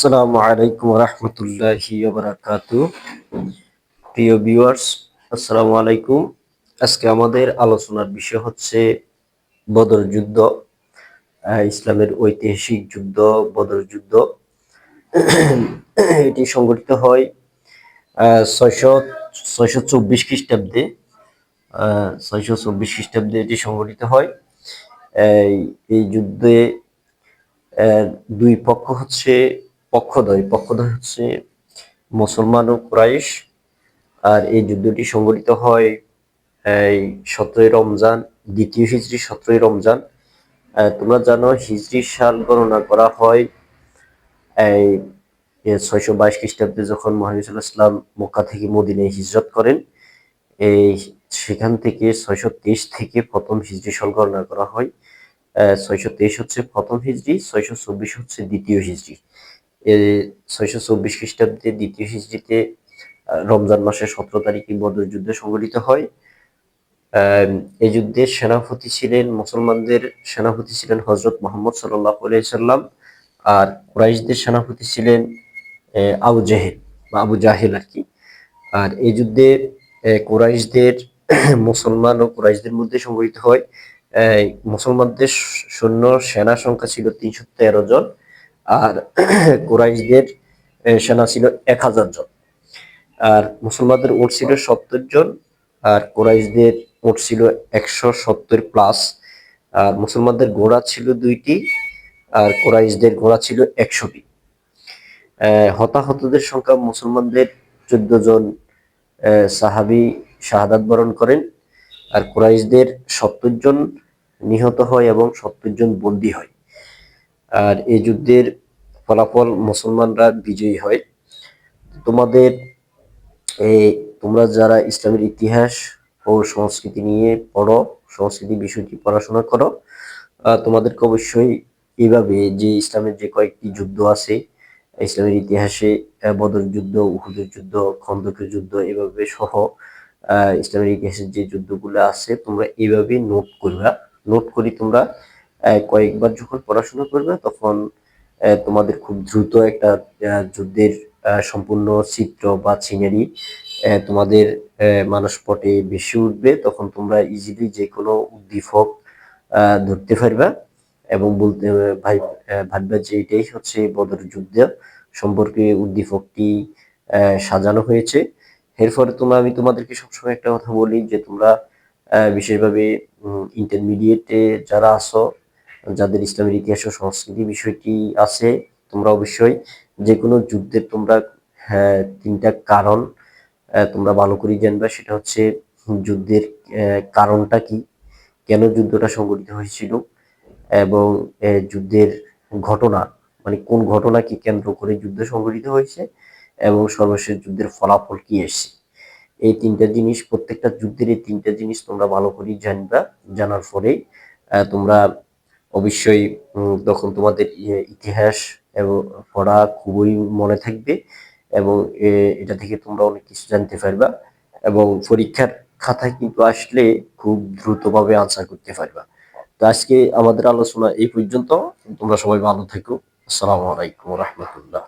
আসসালামু আলাইকুম রহমতুল্লাহি বারাকাতু প্রিয় ভিউয়ার্স, আসসালামু আলাইকুম। আজকে আমাদের আলোচনার বিষয় হচ্ছে বদর যুদ্ধ ইসলামের ঐতিহাসিক যুদ্ধ, বদর যুদ্ধ। এটি সংগঠিত হয় ছয়শো ছয়শো চব্বিশ খ্রিস্টাব্দে ছয়শো চব্বিশ খ্রিস্টাব্দে এটি সংগঠিত হয়। এই যুদ্ধে দুই পক্ষ হচ্ছে পক্ষদ্বয়। পক্ষদ্বয় হচ্ছে মুসলমান ও কুরাইশ। আর এই যুদ্ধটি সংগঠিত হয়, এই সতেরোই রমজান, দ্বিতীয় হিজড়ি সতেরোই রমজান। তোমরা জানো হিজড়ি সাল গণনা করা হয়, এই ছয়শো বাইশ খ্রিস্টাব্দে যখন মহানবী সাল্লাহ ইসলাম মক্কা থেকে মদিনায় হিজরত করেন। এই সেখান থেকে ছয়শো তেইশ থেকে প্রথম হিজড়ি সাল গণনা করা হয়। ছয়শো তেইশ হচ্ছে প্রথম হিজড়ি ছয়শো চব্বিশ হচ্ছে দ্বিতীয় হিজড়ি ছয়শো চব্বিশ খ্রিস্টাব্দে দ্বিতীয় হিজড়িতে রমজান মাসের সতেরো তারিখে বদর যুদ্ধ সংঘটিত হয়। এই যুদ্ধের সেনাপতি ছিলেন, মুসলমানদের সেনাপতি ছিলেন হজরত মোহাম্মদ সাল্লাহ সাল্লাম আর কুরাইশদের সেনাপতি ছিলেন আবু জাহেল বা আবু জাহেল আর কি। আর এই যুদ্ধে কুরাইশদের, মুসলমান ও কুরাইশদের মধ্যে সংঘটিত হয়। মুসলমানদের সৈন্য সেনা সংখ্যা ছিল তিনশো তেরো জন। আর কুরাইশদের সেনা ছিল এক হাজার জন। আর মুসলমানদের উট ছিল সত্তর জন, আর কোরাইশদের উট ছিল একশো সত্তর প্লাস আর মুসলমানদের ঘোড়া ছিল দুইটি, আর কোরাইশদের ঘোড়া ছিল একশোটি। হতাহতদের সংখ্যা মুসলমানদের চোদ্দ জন সাহাবি শাহাদাত বরণ করেন। আর কোরাইশদের সত্তর জন নিহত হয় এবং সত্তর জন বন্দী হয়। আর এই যুদ্ধের ফলাফল মুসলমানরা বিজয়ী হয়। তোমাদের এই তোমরা যারা ইসলামের ইতিহাস ও সংস্কৃতি নিয়ে পড়ো, সংস্কৃতি বিষয়টি পড়াশোনা করো তোমাদেরকে অবশ্যই এইভাবে যে ইসলামের যে কয়েকটি যুদ্ধ আছে, ইসলামের ইতিহাসে বদর যুদ্ধ, উহুদের যুদ্ধ, খন্দকের যুদ্ধ এভাবে সহ ইসলামের ইতিহাসের যে যুদ্ধগুলো আছে, তোমরা এইভাবে নোট করবা। নোট করি তোমরা কয়েকবার যখন পড়াশোনা করবে, তখন তোমাদের খুব দ্রুত একটা যুদ্ধের সম্পূর্ণ চিত্র বা সিনারি তোমাদের মানসপটে বেশি উঠবে। তখন তোমরা ইজিলি যে কোনো উদ্দীপক ধরতে পারবা এবং বলতে, ভাই ভাববা যে এটাই হচ্ছে বদর যুদ্ধ। সম্পর্কে উদ্দীপকটি সাজানো হয়েছে। এর ফলে তোমরা আমি তোমাদেরকে সবসময় একটা কথা বলি যে তোমরা বিশেষভাবে ইন্টারমিডিয়েটে যারা আছো যাদের ইসলামের ইতিহাস ও সংস্কৃতি বিষয়টি আছে তোমরা অবশ্যই যে কোনো যুদ্ধের তোমরা হ্যাঁ, তিনটা কারণ তোমরা ভালো করে জানবা। সেটা হচ্ছে যুদ্ধের কারণটা কি? কেন যুদ্ধটা সংঘটিত হয়েছিল? এবং যুদ্ধের ঘটনা মানে কোন ঘটনাকে কেন্দ্র করে যুদ্ধ সংঘটিত হয়েছে? এবং সর্বশেষ যুদ্ধের ফলাফল কি এসেছে? এই তিনটা জিনিস প্রত্যেকটা যুদ্ধের এই তিনটা জিনিস তোমরা ভালো করে জানবা। জানার পরে আহ, তোমরা অবশ্যই তখন তোমাদের ইতিহাস এবং পড়া খুবই মনে থাকবে এবং এটা থেকে তোমরা অনেক কিছু জানতে পারবা এবং পরীক্ষার খাতায় কিন্তু আসলে খুব দ্রুতভাবে আনসার করতে পারবা। তো আজকে আমাদের আলোচনা এই পর্যন্ত। তোমরা সবাই ভালো থেকো। আসসালামু আলাইকুম রহমতুল্লাহ।